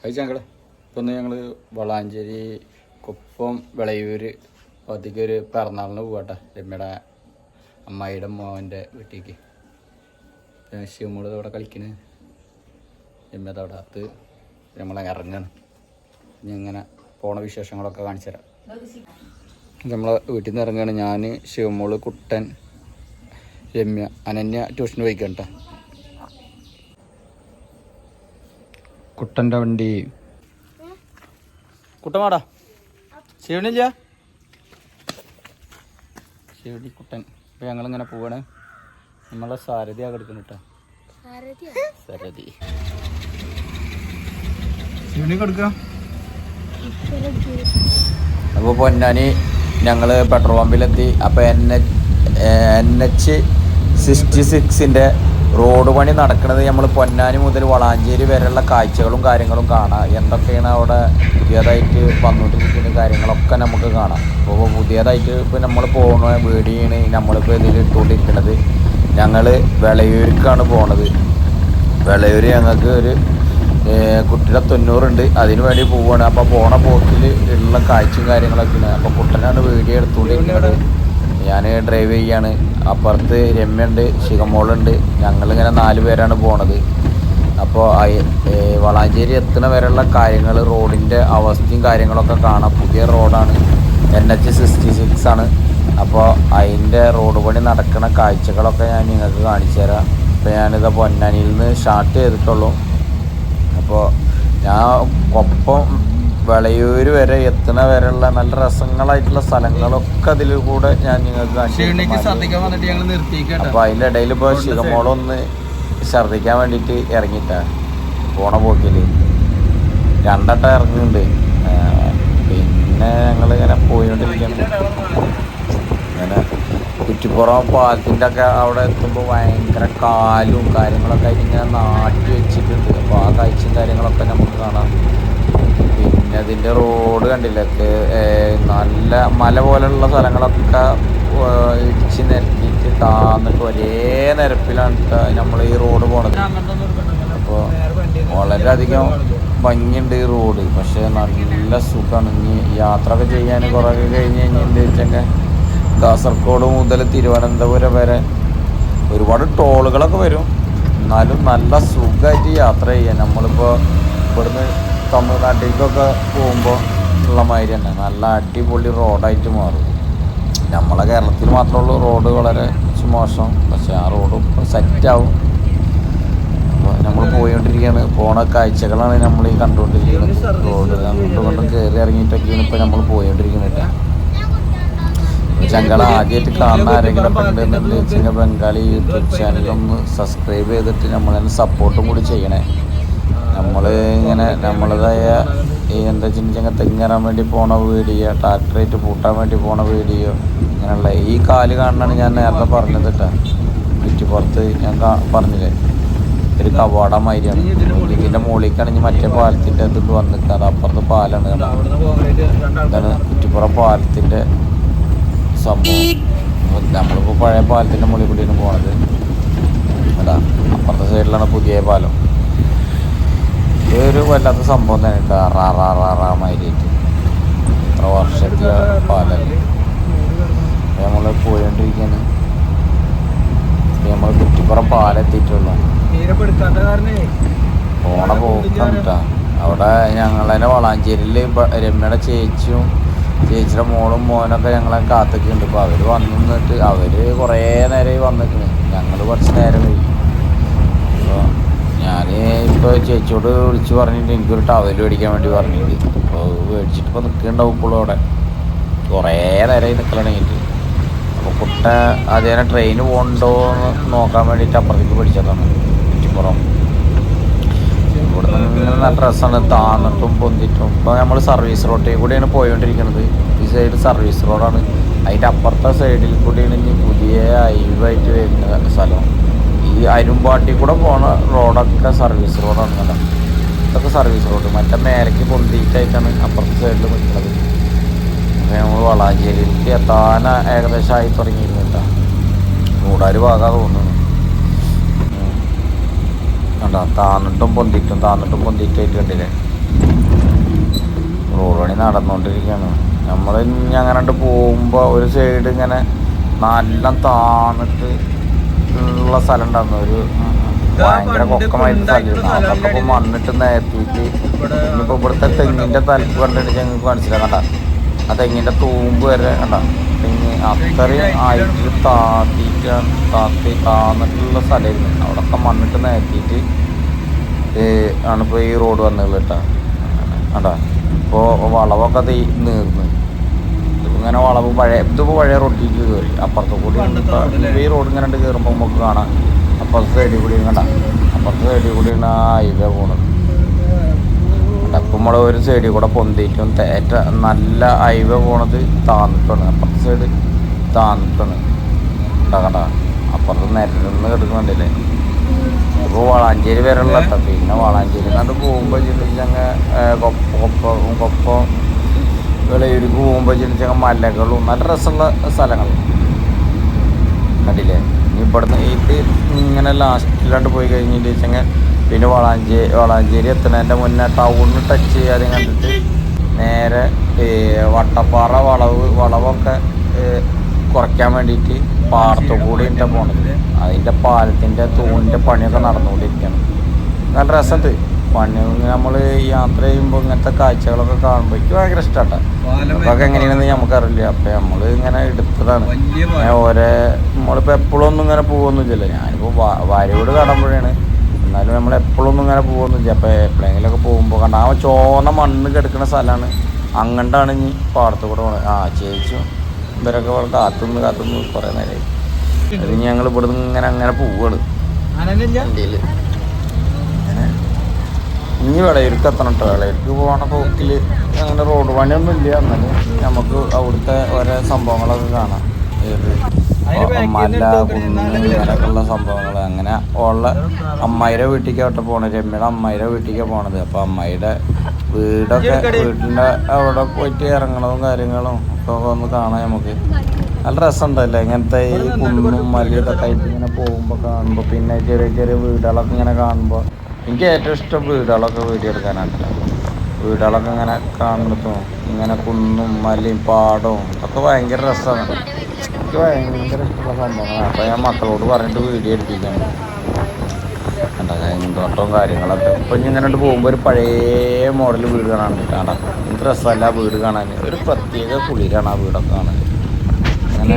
കഴിച്ച ഞങ്ങൾ ഇപ്പം ഞങ്ങൾ വളാഞ്ചേരി കുപ്പം വിളയൂര് ഭാഗത്തേക്ക് ഒരു പിറന്നാളിന് പോകട്ടെ രമ്യയുടെ അമ്മായിയുടെ മോന്റെ വീട്ടിലേക്ക്. ശിവമോൾ അവിടെ കളിക്കണ്. രമ്യത അവിടെ അത് നമ്മളെ ഇറങ്ങാണ്. ഇനി ഇങ്ങനെ പോണ വിശേഷങ്ങളൊക്കെ കാണിച്ചു തരാം. നമ്മളെ വീട്ടിൽ നിന്ന് ഇറങ്ങുകയാണ് ഞാൻ ശിവമോൾ കുട്ടൻ രമ്യ. അനന്യ ട്യൂഷന് പോയിക്കണ്ട കുട്ടന്റെ വണ്ടി. കുട്ടമാടാ ശിവണില്ല ശിവടി കുട്ടൻ. ഇപ്പം ഞങ്ങളിങ്ങനെ പോവാണ്. നമ്മളെ സാരഥിയാ കിടക്കുന്നു കേട്ടോ സാരഥി. ശിവണി കൊടുക്കാം. അപ്പോൾ പൊന്നാനി ഞങ്ങൾ പെട്രോൾ പമ്പിലെത്തി. അപ്പോൾ N H N H sixty സിക്സിന്റെ road പണി നടക്കുന്നത് നമ്മൾ പൊന്നാനി മുതൽ വളാഞ്ചേരി വരെയുള്ള കാഴ്ചകളും കാര്യങ്ങളും കാണാം. എന്തൊക്കെയാണ് അവിടെ പുതിയതായിട്ട് വന്നുകൊണ്ടിരിക്കുന്ന കാര്യങ്ങളൊക്കെ നമുക്ക് കാണാം. അപ്പോൾ പുതിയതായിട്ട് ഇപ്പോൾ നമ്മൾ പോകുന്ന വീടിയാണ് നമ്മളിപ്പോൾ ഇതിൽ ഇട്ടുകൊണ്ടിരിക്കുന്നത് ഞങ്ങൾ വിളയൂർക്കാണ് പോണത്. വിളയൂർ ഞങ്ങൾക്ക് ഒരു കുട്ടിയുടെ തൊണ്ണൂറുണ്ട്. അതിന് വേണ്ടി പോവാണ്. അപ്പോൾ പോണ പോക്കിൽ ഉള്ള കാഴ്ചയും കാര്യങ്ങളൊക്കെയാണ്. അപ്പോൾ കുട്ടനാണ് വീഡിയോ എടുത്തുകൊണ്ടിരിക്കുന്നത് ഞാൻ ഡ്രൈവ് ചെയ്യാണ്. അപ്പുറത്ത് രമ്യുണ്ട് ശിഖമോളുണ്ട്. ഞങ്ങളിങ്ങനെ നാല് പേരാണ് പോണത്. അപ്പോൾ വളാഞ്ചേരി എത്തുന്ന വരെയുള്ള കാര്യങ്ങൾ റോഡിന്റെ അവസ്ഥയും കാര്യങ്ങളൊക്കെ കാണാം. പുതിയ റോഡാണ്. എൻ എച്ച് സിക്സ്റ്റി സിക്സ് ആണ്. അപ്പോൾ അതിന്റെ റോഡ് പണി നടക്കുന്ന കാഴ്ചകളൊക്കെ ഞാൻ നിങ്ങൾക്ക് കാണിച്ചു തരാം. അപ്പോൾ ഞാനിത് പൊന്നാനിയിൽ നിന്ന് സ്റ്റാർട്ട് ചെയ്തിട്ടുള്ളൂ. അപ്പോൾ ഞാൻ ഒപ്പം വിളയൂര് വരെ എത്തുന്ന വരെയുള്ള നല്ല രസങ്ങളായിട്ടുള്ള സ്ഥലങ്ങളൊക്കെ അതിൽ കൂടെ ഞാൻ നിങ്ങൾക്ക് അപ്പൊ അതിന്റെ ഇടയിൽ ഇപ്പോൾ ശിവമോളൊന്ന് ഛർദിക്കാൻ വേണ്ടിയിട്ട് ഇറങ്ങിട്ടാ പോണ പോക്കിൽ. രണ്ടട്ടം ഇറങ്ങുന്നുണ്ട്. പിന്നെ ഞങ്ങൾ ഇങ്ങനെ പോയിക്കൊണ്ടിരിക്കുകയാണ് ഇങ്ങനെ കുറ്റിപ്പുറം പാലത്തിന്റെ ഒക്കെ അവിടെ എത്തുമ്പോൾ ഭയങ്കര കാലും കാര്യങ്ങളൊക്കെ ആയിട്ട് ഇങ്ങനെ നാട്ടി വെച്ചിട്ടുണ്ട്. അപ്പോൾ ആ കാഴ്ചയും കാര്യങ്ങളൊക്കെ നമുക്ക് കാണാം പിന്നെ അതിന്റെ റോഡ് കണ്ടില്ലേ. നല്ല മല പോലുള്ള സ്ഥലങ്ങളൊക്കെ ഇടിച്ച് നിരത്തിയിട്ട് താന്നിട്ട് ഒരേ നിരപ്പിലാണ് നമ്മൾ ഈ റോഡ് പോണത്. അപ്പോൾ വളരെയധികം ഭംഗിയുണ്ട് ഈ റോഡ്. പക്ഷേ നല്ല സുഖമാണ് ഇനി യാത്ര ഒക്കെ ചെയ്യാൻ കുറേ കഴിഞ്ഞ് കഴിഞ്ഞ് എന്താ വെച്ചെങ്കിൽ കാസർഗോഡ് മുതൽ തിരുവനന്തപുരം വരെ ഒരുപാട് ടോളുകളൊക്കെ വരും. എന്നാലും നല്ല സുഖമായിട്ട് യാത്ര ചെയ്യാൻ. നമ്മളിപ്പോൾ ഇവിടുന്ന് തമിഴ്നാട്ടിലേക്കൊക്കെ പോകുമ്പോൾ ഉള്ള മാതിരി തന്നെ. നല്ല അടിപൊളി റോഡായിട്ട് മാറും. നമ്മളെ കേരളത്തിൽ മാത്രമേ ഉള്ളൂ. റോഡ് വളരെ മോശം. പക്ഷെ ആ റോഡ് സെറ്റാവും നമ്മൾ പോയിക്കൊണ്ടിരിക്കുകയാണ് പോണ കാഴ്ചകളാണ് നമ്മൾ ഈ കണ്ടുകൊണ്ടിരിക്കുന്നത് റോഡ് അങ്ങോട്ടും ഇങ്ങോട്ടും കയറി ഇറങ്ങിയിട്ടൊക്കെയാണ് ഇപ്പോൾ നമ്മൾ പോയിക്കൊണ്ടിരിക്കുന്നത് ഞങ്ങൾ ആദ്യമായിട്ട് കാണുന്ന ആരെങ്കിലും ഒക്കെ വെച്ച് വെച്ചാൽ ബംഗാളി യൂട്യൂബ് ചാനലൊന്ന് സബ്സ്ക്രൈബ് ചെയ്തിട്ട് നമ്മളതിന് സപ്പോർട്ടും കൂടി ചെയ്യണേ. നമ്മൾ ഇങ്ങനെ നമ്മളതായ ഈ എന്താ വെച്ചിട്ടുണ്ടെങ്കിൽ തെങ്ങേറാൻ വേണ്ടി പോണ വീഡിയോ ട്രാക്ടറേറ്റ് പൂട്ടാൻ വേണ്ടി പോണ വീഡിയോ അങ്ങനെയുള്ള ഈ കാൽ കാണാനാണ് ഞാൻ നേരത്തെ പറഞ്ഞത് കേട്ടോ ചുറ്റുപുറത്ത് ഞാൻ പറഞ്ഞില്ലേ? ഒരു കവാടം മാതിരിയാണ്. ഇതിന്റെ മുകളിലേക്കാണ് ഇനി മറ്റേ പാലത്തിന്റെ ഇത് വന്നിട്ട് അത് അപ്പുറത്ത് പാലാണ് ഇതാണ് കുറ്റിപ്പുറം പാലത്തിന്റെ സംഭവം. നമ്മളിപ്പോൾ പഴയ പാലത്തിന്റെ മുകളിൽ കൂടിയാണ് പോണത്. അതാ അപ്പുറത്തെ സൈഡിലാണ് പുതിയ പാലം. ഇതൊരു വല്ലാത്ത സംഭവം തന്നെ കേട്ടോ. മാതിരിയായിട്ട് ഇത്ര വർഷത്തെ പാലല്ലേ? നമ്മൾ പോയോണ്ടിരിക്കാണ്. നമ്മൾ കുറ്റിപ്പുറം പാലെത്തിയിട്ടുള്ളൂ. പോണ പോക്കാം കേട്ടോ. അവിടെ ഞങ്ങളെ വളാഞ്ചേരിയിൽ രമ്യയുടെ ചേച്ചിയും ചേച്ചിയുടെ മോളും മോനൊക്കെ ഞങ്ങളെ കാത്തൊക്കെ ഉണ്ട് ഇപ്പോൾ അവർ വന്നിട്ട് അവർ കുറേ നേരമായി വന്നിട്ടുണ്ട് ഞങ്ങൾ കുറച്ച് നേരം അപ്പോൾ ഞാൻ ഇപ്പോൾ ചേച്ചിയോട് വിളിച്ച് പറഞ്ഞിട്ട് എനിക്കൊരു ടവൽ മേടിക്കാൻ വേണ്ടി പറഞ്ഞിട്ട്. അപ്പോൾ മേടിച്ചിട്ട് ഇപ്പോൾ അവിടെ. കുറേ നേരമായി നിൽക്കലാണെങ്കിൽ അപ്പോൾ കുട്ട അതേനെ ട്രെയിൻ പോകണ്ടോ എന്ന് നോക്കാൻ വേണ്ടിയിട്ട് അപ്പുറത്തേക്ക് പിടിച്ചതാണ്. ചുറ്റിപ്പുറം. ഇവിടെ നിന്ന് ഡ്രസ്സാണ് താന്നിട്ടും പൊന്തിട്ടും. ഇപ്പോൾ നമ്മൾ സർവീസ് റോഡിൽ കൂടെയാണ് പോയിക്കൊണ്ടിരിക്കുന്നത് ഈ സൈഡ് സർവീസ് റോഡാണ് അതിന്റെ അപ്പുറത്തെ സൈഡിൽ കൂടിയാണ് ഇനി പുതിയ ഹൈവായിട്ട് വരുന്ന സ്ഥലം. ഈ അരുമ്പാട്ടി കൂടെ പോണ റോഡൊക്കെ സർവീസ് റോഡാണ് കേട്ടോ ഇതൊക്കെ സർവീസ് റോഡ് മറ്റേ മേലേക്ക് പൊന്തിയിട്ടായിട്ടാണ് അപ്പുറത്തെ സൈഡിൽ നിൽക്കുന്നത് അപ്പോൾ നമ്മൾ വളാഞ്ചേരിയിലേക്ക് എത്താൻ ഏകദേശം ആയി തുടങ്ങിയിരുന്നു കേട്ടോ. മൂടാര് ഭാഗം തോന്നുന്നു. കണ്ടോ? താന്നിട്ടും പൊന്തിട്ടും താന്നിട്ടും പൊന്തിട്ടായിട്ട് കണ്ടില്ലേ? റോഡ് പണി നടന്നുകൊണ്ടിരിക്കുകയാണ് നമ്മൾ ഇനി അങ്ങനെ പോകുമ്പോൾ ഒരു സൈഡ് ഇങ്ങനെ നല്ല താന്നിട്ട് ഉള്ള സ്ഥലം ഉണ്ടായിരുന്നു. ഒരു ഭയങ്കര കൊക്കമായിട്ട് സ്ഥലം അതൊക്കെ മണ്ണിട്ട് നേരത്തിയിട്ട് ഇവിടെ ഇനിയിപ്പോ ഇവിടുത്തെ തെങ്ങിന്റെ തലപ്പ് കണ്ടിട്ട് ഞങ്ങൾക്ക് മനസ്സിലാക്കണ്ട ആ തെങ്ങിന്റെ തൂമ്പ് വരെ കണ്ട? തെങ്ങ് അത്രയും ആയിട്ട് താത്തിയിട്ട് താത്തി താന്നിട്ടുള്ള സ്ഥലമായിരുന്നു അവിടെയൊക്കെ മണ്ണിട്ട് നേരത്തിയിട്ട് ആണ് ഇപ്പോൾ ഈ റോഡ് വന്നുള്ളത് കേട്ടോ. കണ്ടോ? ഇപ്പോൾ വളവൊക്കെ തീ നീർന്ന്. ഇങ്ങനെ വളവ് പഴയ ഇതിപ്പോൾ പഴയ റോഡിലേക്ക് കയറി അപ്പുറത്തെ കൂടി? ഈ റോഡ് ഇങ്ങനെ ഉണ്ട് കയറുമ്പോൾ നമുക്ക് കാണാം. അപ്പുറത്തെ സൈഡിൽ കൂടി കണ്ട. അപ്പുറത്തെ സൈഡിൽ കൂടിയാണ് ഇതേ പോണത്. അപ്പം നമ്മൾ ഒരു സൈഡിൽ കൂടെ പൊന്തിയിട്ടും തേറ്റ നല്ല ഹൈവേ പോണത് താന്നിട്ടാണ്. അപ്പുറത്തെ സൈഡ് താന്നിട്ടാണ്. കണ്ടാ കണ്ടാ? അപ്പുറത്ത് നിരന്ന് കിടക്കുന്നുണ്ടല്ലേ? ഇപ്പോൾ വളാഞ്ചേരി വരെയുള്ള കേട്ടോ പിന്നെ വളാഞ്ചേരി കണ്ട് പോകുമ്പോൾ ചിന്തിച്ചങ്ങ് കൊപ്പ കൊപ്പ കൊപ്പ വിളയൂർക്ക് പോകുമ്പോൾ ചെറിയ മലകളും നല്ല രസമുള്ള സ്ഥലങ്ങൾ. കണ്ടില്ലേ? ഇവിടുന്ന് ഇത് ഇങ്ങനെ ലാസ്റ്റിലാണ്ട് പോയി കഴിഞ്ഞിട്ട് വെച്ചെങ്കിൽ പിന്നെ വളാഞ്ചേരി വളാഞ്ചേരി എത്തുന്നതിന്റെ മുന്നേ ടൗണിൽ ടച്ച് ചെയ്യാതെ കണ്ടിട്ട് നേരെ വട്ടപ്പാറ വളവ് വളവൊക്കെ കുറയ്ക്കാൻ വേണ്ടിയിട്ട് പാടത്തു കൂടി ഇന്റെ പോണത്. അതിന്റെ പാലത്തിന്റെ തൂണിന്റെ പണിയൊക്കെ നടന്നുകൊണ്ടിരിക്കുകയാണ് നല്ല രസമുണ്ട്. പണി നമ്മൾ യാത്ര ചെയ്യുമ്പോൾ ഇങ്ങനത്തെ കാഴ്ചകളൊക്കെ കാണുമ്പോൾ എനിക്ക് ഭയങ്കര ഇഷ്ടമാണ് അതൊക്കെ എങ്ങനെയാണെന്ന് നമുക്കറിയില്ല അപ്പം നമ്മൾ ഇങ്ങനെ എടുത്തതാണ്. ഓരോ നമ്മളിപ്പോൾ എപ്പോഴും ഒന്നും ഇങ്ങനെ പോകുന്നില്ലല്ലോ ഞാനിപ്പോൾ വാര്യവീട് കാണുമ്പോഴാണ് എന്നാലും നമ്മൾ എപ്പോഴും ഒന്നും ഇങ്ങനെ പോകുന്നില്ല അപ്പോൾ എപ്പോഴെങ്കിലൊക്കെ പോകുമ്പോൾ കണ്ട ആ ചോന്ന മണ്ണ് കിടക്കുന്ന സ്ഥലമാണ് അങ്ങോട്ടാണ് ഇനി പാടത്ത് കൂടെ പോണത്. ആ ചേച്ചു ഇവരൊക്കെ പോലെ കാത്തുനിന്ന് കാത്തുനിന്ന് കുറേ നേരമായി അത് ഞങ്ങൾ ഇവിടുന്ന് ഇങ്ങനെ അങ്ങനെ പോവുകയാണ് അനങ്ങില്ല? ഇനി വിളയിലേക്ക് എത്തണം കേട്ടോ വിളയിലേക്ക് പോകണ പോക്കിൽ അങ്ങനെ റോഡ് പണിയൊന്നും ഇല്ല എന്നാലും നമുക്ക് അവിടുത്തെ ഓരോ സംഭവങ്ങളൊക്കെ കാണാം. ഏത് മല കുന്ന് എന്നാലും സംഭവങ്ങൾ അങ്ങനെ ഉള്ള അമ്മായിയുടെ വീട്ടിലേക്കാവട്ടെ പോണത്. രമ്യയുടെ അമ്മായിയുടെ വീട്ടിലേക്കാണ് പോണത്. അപ്പോൾ അമ്മായിയുടെ വീടൊക്കെ. വീട്ടിന്റെ അവിടെ പോയിട്ട് ഇറങ്ങണതും കാര്യങ്ങളും ഒക്കെ ഒന്ന് കാണാം നമുക്ക്. നല്ല രസമുണ്ടല്ലേ? ഇങ്ങനത്തെ ഈ കുന്നും മലയൊക്കെ ആയിട്ട് ഇങ്ങനെ പോകുമ്പോൾ കാണുമ്പോൾ പിന്നെ ചെറിയ ചെറിയ വീടുകളൊക്കെ ഇങ്ങനെ കാണുമ്പോൾ എനിക്ക് ഏറ്റവും ഇഷ്ടം വീടുകളൊക്കെ വീഡിയോ എടുക്കാനാണ് വീടുകളൊക്കെ ഇങ്ങനെ കാണുമ്പോൾ ഇങ്ങനെ കുന്നും മലയും പാടവും ഇതൊക്കെ ഭയങ്കര രസമാണ്. എനിക്ക് ഭയങ്കര ഇഷ്ടമുള്ള സംഭവമാണ് അപ്പോൾ ഞാൻ മക്കളോട് പറഞ്ഞിട്ട് വീഡിയോ എടുപ്പിക്കണം എന്തോട്ടവും കാര്യങ്ങളൊക്കെ. ഇപ്പം ഇങ്ങനെ പോകുമ്പോൾ ഒരു പഴയ മോഡൽ വീട് കാണാൻ കിട്ടാണ്ട എന്ത് രസമല്ല വീട് കാണാൻ ഒരു പ്രത്യേക കുളിരാണ് ആ വീടൊക്കെ കാണാൻ. അങ്ങനെ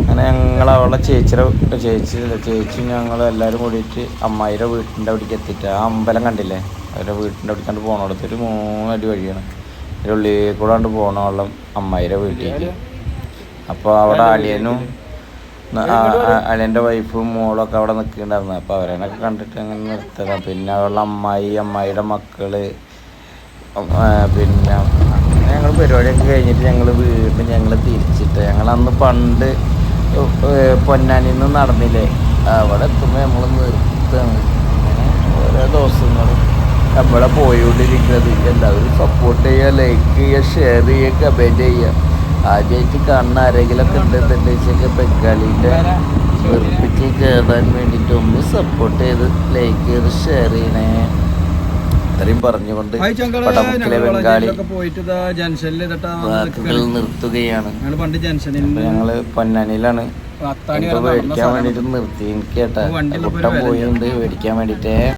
അങ്ങനെ ഞങ്ങൾ അവളെ ചേച്ചിയുടെ ചേച്ചി ചേച്ചി ഞങ്ങൾ എല്ലാവരും കൂടിയിട്ട് അമ്മായിയുടെ വീട്ടിന്റെ അവിടേക്ക് എത്തിയിട്ട് ആ അമ്പലം കണ്ടില്ലേ? അവരുടെ വീട്ടിന്റെ അവിടേക്ക് കണ്ട് പോകണോടത്ത് ഒരു മൂന്നടി വഴിയാണ്. ഒരു ഉള്ളിൽ കൂടെ കണ്ട് പോകണ വെള്ളം അമ്മായിയുടെ വീട്ടിലേക്ക്. അപ്പോൾ അവിടെ അളിയനും അളിയന്റെ വൈഫും മോളൊക്കെ അവിടെ നിൽക്കുന്നുണ്ടായിരുന്നു. അപ്പോൾ അവരനൊക്കെ കണ്ടിട്ട് അങ്ങനെ നിർത്തണം പിന്നെ അവളുടെ അമ്മായി അമ്മായിയുടെ മക്കൾ പിന്നെ ഞങ്ങൾ പരിപാടിയൊക്കെ കഴിഞ്ഞിട്ട് ഞങ്ങൾ വീണ്ടും ഞങ്ങൾ തിരിച്ചിട്ട് ഞങ്ങൾ അന്ന് പണ്ട് പൊന്നാനിൽ നിന്ന് നടന്നില്ലേ? അവിടെ എത്തുമ്പോൾ നമ്മൾ നിർത്തുകയാണ്. അങ്ങനെ ഓരോ ദിവസങ്ങളും നമ്മളെ പോയിക്കൊണ്ടിരിക്കുന്നത്. എല്ലാവരും സപ്പോർട്ട് ചെയ്യുക ലൈക്ക് ചെയ്യുക ഷെയർ ചെയ്യുക കമന്റ് ചെയ്യുക. ആദ്യമായിട്ട് കാണുന്ന ആരെങ്കിലുമൊക്കെ വെച്ചാൽ ബംഗാളിന്റെ വെറുപ്പിച്ച് കയറാൻ വേണ്ടിയിട്ട് ഒന്ന് സപ്പോർട്ട് ചെയ്ത് ലൈക്ക് ചെയ്ത് ഷെയർ ചെയ്യണേ. ഇത്രയും പറഞ്ഞുകൊണ്ട് പടമുക്കിലെ ബംഗാളി നിർത്തുകയാണ്. ഞങ്ങൾ പൊന്നാനിയിലാണ്. മേടിക്കാൻ. വേണ്ടിട്ട് നിർത്തി എനിക്ക് കേട്ടാ പോയി പോയിട്ടുണ്ട് മേടിക്കാൻ വേണ്ടിട്ടേ.